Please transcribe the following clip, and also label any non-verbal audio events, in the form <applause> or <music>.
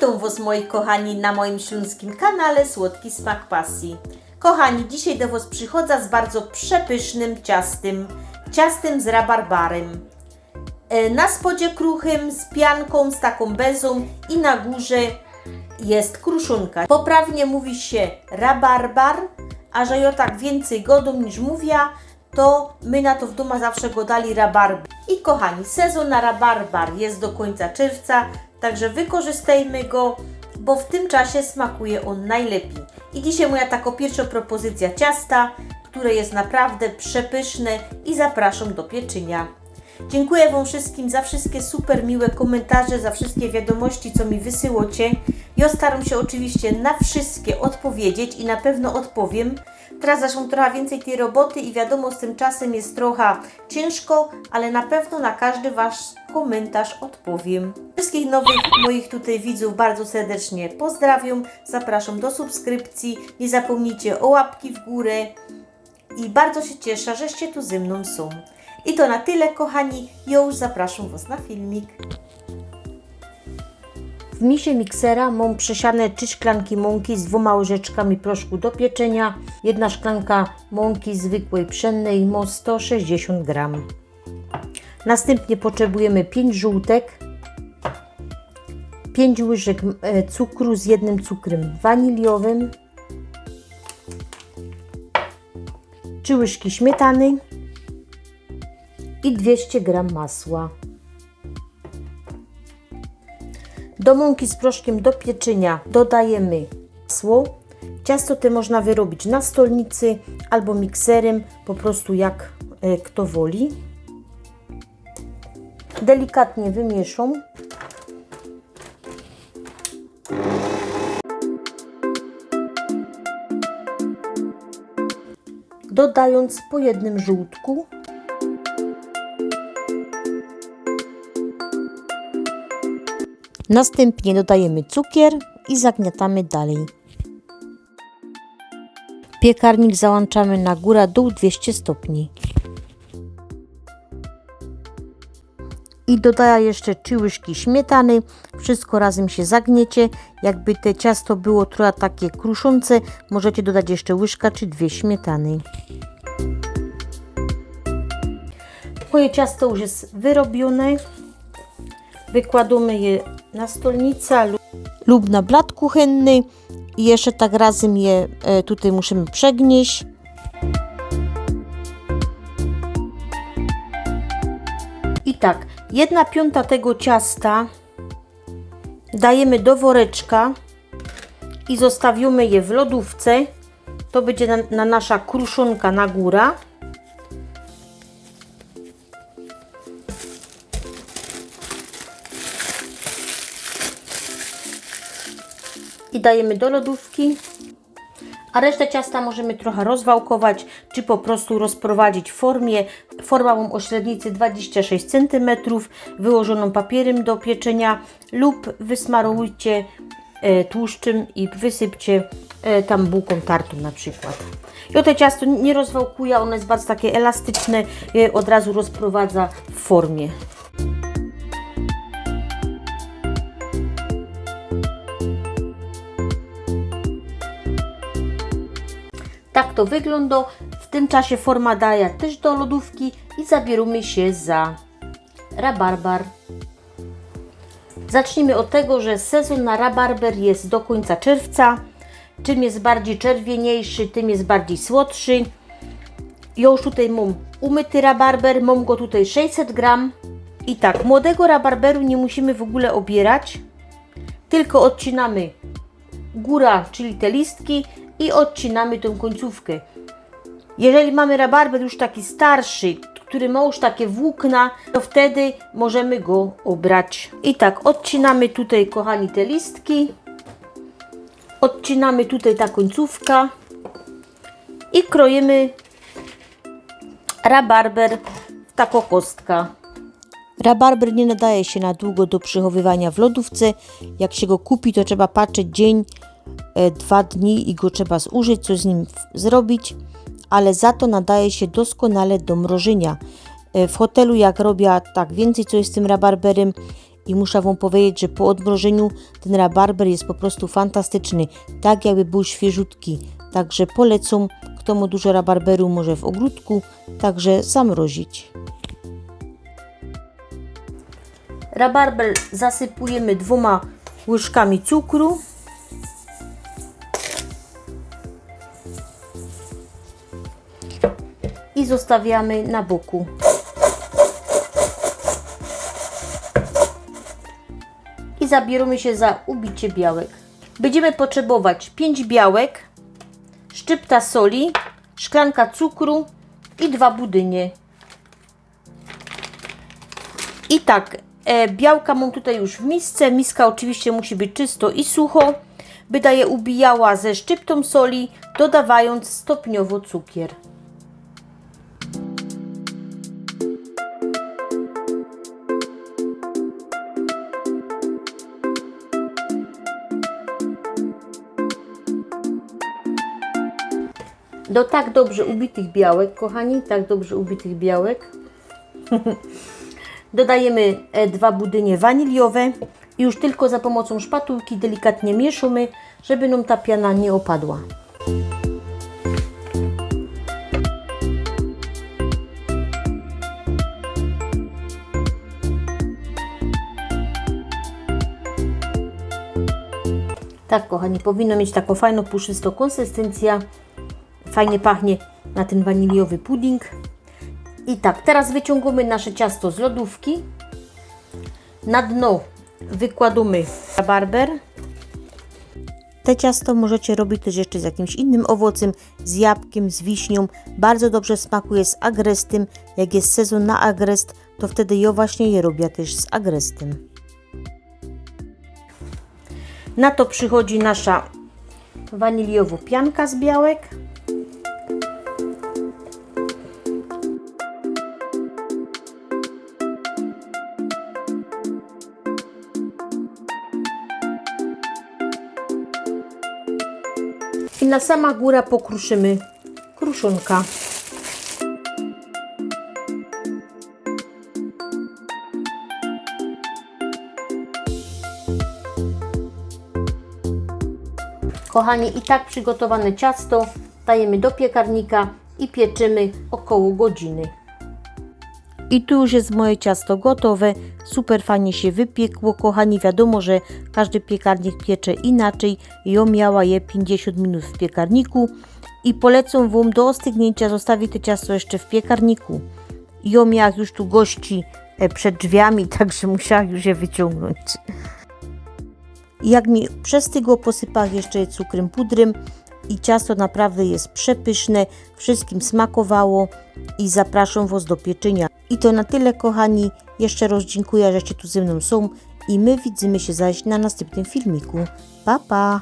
Witam Was moi kochani na moim śląskim kanale Słodki Smak Pasji. Kochani, dzisiaj do Was przychodzę z bardzo przepysznym ciastem, ciastem z rabarbarem. E, Na spodzie kruchym z pianką, z taką bezą i na górze jest kruszonka. Poprawnie mówi się rabarbar, a że ja tak więcej godą niż mówię, to my na to w domu zawsze go dali rabarbar. I kochani, sezon na rabarbar jest do końca czerwca, także wykorzystajmy go, bo w tym czasie smakuje on najlepiej. I dzisiaj moja taka pierwsza propozycja ciasta, które jest naprawdę przepyszne i zapraszam do pieczenia. Dziękuję Wam wszystkim za wszystkie super miłe komentarze, za wszystkie wiadomości, co mi wysyłocie. Ja staram się oczywiście na wszystkie odpowiedzieć i na pewno odpowiem. Teraz zresztą trochę więcej tej roboty i wiadomo, z tym czasem jest trochę ciężko, ale na pewno na każdy Wasz komentarz odpowiem. Wszystkich nowych moich tutaj widzów bardzo serdecznie pozdrawiam, zapraszam do subskrypcji, nie zapomnijcie o łapki w górę i bardzo się cieszę, żeście tu ze mną są. I to na tyle, kochani. Już zapraszam Was na filmik. W misie miksera mam przesiane 3 szklanki mąki z dwoma łyżeczkami proszku do pieczenia. Jedna szklanka mąki zwykłej pszennej ma 160 gram. Następnie potrzebujemy 5 żółtek, 5 łyżek e, cukru z jednym cukrem waniliowym, 3 łyżki śmietany i 200 g masła. Do mąki z proszkiem do pieczenia dodajemy masło. Ciasto te można wyrobić na stolnicy albo mikserem, po prostu jak e, kto woli. Delikatnie wymieszam. Dodając po jednym żółtku Następnie dodajemy cukier i zagniatamy dalej. Piekarnik załączamy na górę dół 200 stopni. I dodaję jeszcze 3 łyżki śmietany. Wszystko razem się zagniecie. Jakby te ciasto było trochę takie kruszące, możecie dodać jeszcze łyżka czy dwie śmietany. Moje ciasto już jest wyrobione. Wykładamy je na lub, lub na blat kuchenny i jeszcze tak razem je e, tutaj musimy przegnieść. I tak, jedna piąta tego ciasta dajemy do woreczka i zostawimy je w lodówce. To będzie na, na nasza kruszonka na góra. I dajemy do lodówki. A resztę ciasta możemy trochę rozwałkować, czy po prostu rozprowadzić w formie. Forma mam o średnicy 26 cm, wyłożoną papierem do pieczenia lub wysmarujcie e, tłuszczem i wysypcie e, tam bułką tartą na przykład. Ja to ciasto nie rozwałkuję, ono jest bardzo takie elastyczne, je od razu rozprowadza w formie. Tak to wygląda. W tym czasie forma daje też do lodówki i zabieramy się za rabarbar. Zacznijmy od tego, że sezon na rabarber jest do końca czerwca. Czym jest bardziej czerwieniejszy, tym jest bardziej słodszy. Ja już tutaj mam umyty rabarber, mam go tutaj 600 gram. I tak, młodego rabarberu nie musimy w ogóle obierać, tylko odcinamy góra, czyli te listki i odcinamy tą końcówkę. Jeżeli mamy rabarber już taki starszy, który ma już takie włókna, to wtedy możemy go obrać. I tak, odcinamy tutaj, kochani, te listki. Odcinamy tutaj ta końcówka i kroimy rabarber w taką kostka. Rabarber nie nadaje się na długo do przechowywania w lodówce. Jak się go kupi, to trzeba patrzeć dzień, dwa dni i go trzeba zużyć, coś z nim zrobić, ale za to nadaje się doskonale do mrożenia. E, W hotelu, jak robię tak więcej, co jest z tym rabarberem i muszę Wam powiedzieć, że po odmrożeniu ten rabarber jest po prostu fantastyczny, tak jakby był świeżutki. Także polecam, kto ma dużo rabarberu może w ogródku, także zamrozić. Rabarber zasypujemy dwoma łyżkami cukru. Zostawiamy na boku. I zabieramy się za ubicie białek. Będziemy potrzebować 5 białek, szczypta soli, szklanka cukru i dwa budynie. I tak, e, białka mam tutaj już w misce. Miska oczywiście musi być czysto i sucho. Będę ubijała ze szczyptą soli, dodawając stopniowo cukier. Do tak dobrze ubitych białek, kochani, tak dobrze ubitych białek, <laughs> Dodajemy e, dwa budynie waniliowe i już tylko za pomocą szpatułki delikatnie mieszamy, żeby nam ta piana nie opadła. Tak, kochani, powinno mieć taką fajną, puszystą konsystencję. Fajnie pachnie na ten waniliowy pudding. I tak, teraz wyciągamy nasze ciasto z lodówki. Na dno wykładamy barber. Te ciasto możecie robić też jeszcze z jakimś innym owocem, z jabłkiem, z wiśnią. Bardzo dobrze smakuje z agrestym. Jak jest sezon na agrest, to wtedy ja właśnie je robię też z agrestem. Na to przychodzi nasza waniliowo pianka z białek. Na sama góra pokruszymy kruszonka. Kochani, i tak przygotowane ciasto dajemy do piekarnika i pieczymy około godziny. I tu już jest moje ciasto gotowe. Super fajnie się wypiekło. Kochani, wiadomo, że każdy piekarnik piecze inaczej. Ja miała je 50 minut w piekarniku i polecam Wam do ostygnięcia zostawić to ciasto jeszcze w piekarniku. Ja miała już tu gości e, przed drzwiami, <laughs> także musiałam już je wyciągnąć. Jak mi przestygło, posypałam jeszcze je cukrem pudrem i ciasto naprawdę jest przepyszne, wszystkim smakowało i zapraszam Was do pieczenia. I to na tyle, kochani. Jeszcze raz dziękuję, żeście tu ze mną są i my widzimy się zaś na następnym filmiku. Pa, pa!